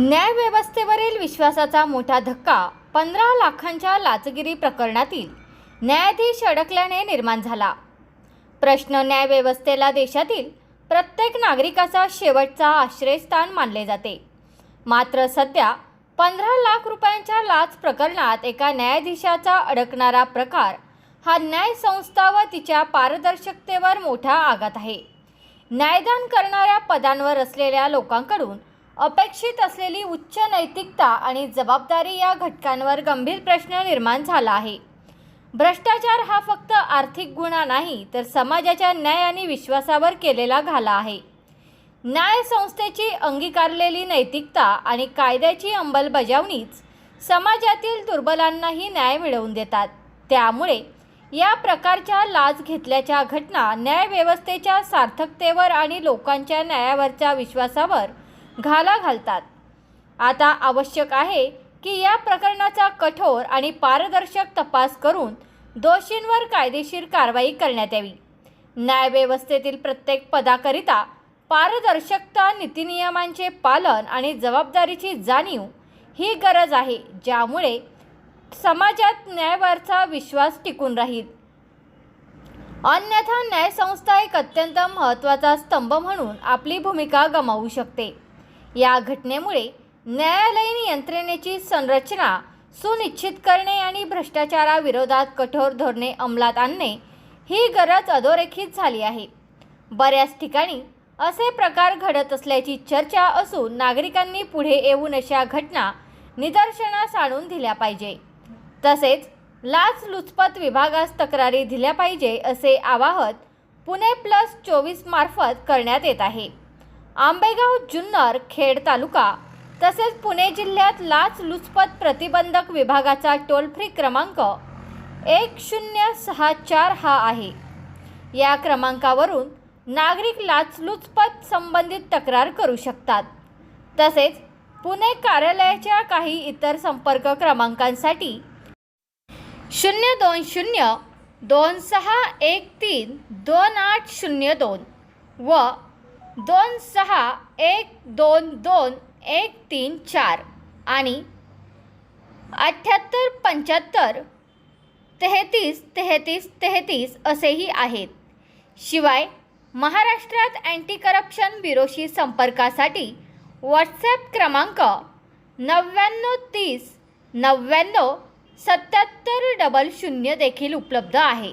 न्यायव्यवस्थेवरील विश्वासाचा मोठा धक्का पंधरा लाखांच्या लाचगिरी प्रकरणातील न्यायाधीश अडकल्याने निर्माण झाला. प्रश्न न्यायव्यवस्थेला देशातील प्रत्येक नागरिकाचा शेवटचा आश्रयस्थान मानले जाते. मात्र सध्या पंधरा लाख रुपयांच्या लाच प्रकरणात एका न्यायाधीशाचा अडकणारा प्रकार हा न्याय संस्था व तिच्या पारदर्शकतेवर मोठा आघात आहे. न्यायदान करणाऱ्या पदांवर असलेल्या लोकांकडून अपेक्षित असलेली उच्च नैतिकता आणि जबाबदारी या घटकांवर गंभीर प्रश्न निर्माण झाला आहे. भ्रष्टाचार हा फक्त आर्थिक गुन्हा नाही तर समाजाच्या न्याय आणि विश्वासावर केलेला घाला आहे. न्याय संस्थेची अंगीकारलेली नैतिकता आणि कायद्याची अंमलबजावणीच समाजातील दुर्बलांनाही न्याय मिळवून देतात. त्यामुळे या प्रकारच्या लाच घेतल्याच्या घटना न्यायव्यवस्थेच्या सार्थकतेवर आणि लोकांच्या न्यायावरच्या विश्वासावर घाला घालतात. आता आवश्यक आहे की या प्रकरणाचा कठोर आणि पारदर्शक तपास करून दोषींवर कायदेशीर कारवाई करण्यात यावी. न्यायव्यवस्थेतील प्रत्येक पदाकरिता पारदर्शकता नीतिनियमांचे पालन आणि जबाबदारीची जाणीव ही गरज आहे ज्यामुळे समाजात न्यायावरचा विश्वास टिकून राहील. अन्यथा न्यायसंस्था एक अत्यंत महत्त्वाचा स्तंभ म्हणून आपली भूमिका गमावू शकते. या घटनेमुळे न्यायालयीन यंत्रणेची संरचना सुनिश्चित करणे आणि भ्रष्टाचाराविरोधात कठोर धोरणे अंमलात आणणे ही गरज अधोरेखित झाली आहे. बऱ्याच ठिकाणी असे प्रकार घडत असल्याची चर्चा असून नागरिकांनी पुढे येऊन अशा घटना निदर्शनास आणून दिल्या पाहिजे. तसेच लाच लुचपत विभागास तक्रारी दिल्या पाहिजे असे आवाहन पुणे प्लस चोवीस मार्फत करण्यात येत आहे. आंबेगाव जुन्नर खेड तालुका तसेच पुणे जिल्ह्यात लाच लुचपत प्रतिबंधक विभागाचा टोल फ्री क्रमांक एक शून्य सहा चार हा आहे. या क्रमांकावरून नागरिक लाचलुचपत संबंधित तक्रार करू शकतात. तसेच पुणे कार्यालयाच्या काही इतर संपर्क क्रमांकांसाठी शून्य दोन शून्य दोन सहा एक तीन दोन आठ शून्य दोन व दोन सहा एक दोन दोन एक तीन चार आणि अठ्ठ्याहत्तर पंच्याहत्तर तेहतीस तेहतीस तेहतीस असेही आहेत. शिवाय महाराष्ट्रात अँटी करप्शन ब्युरोशी संपर्कासाठी व्हॉट्सॲप क्रमांक नव्याण्णव तीस नव्याण्णव सत्याहत्तर डबल शून्य देखील उपलब्ध आहे.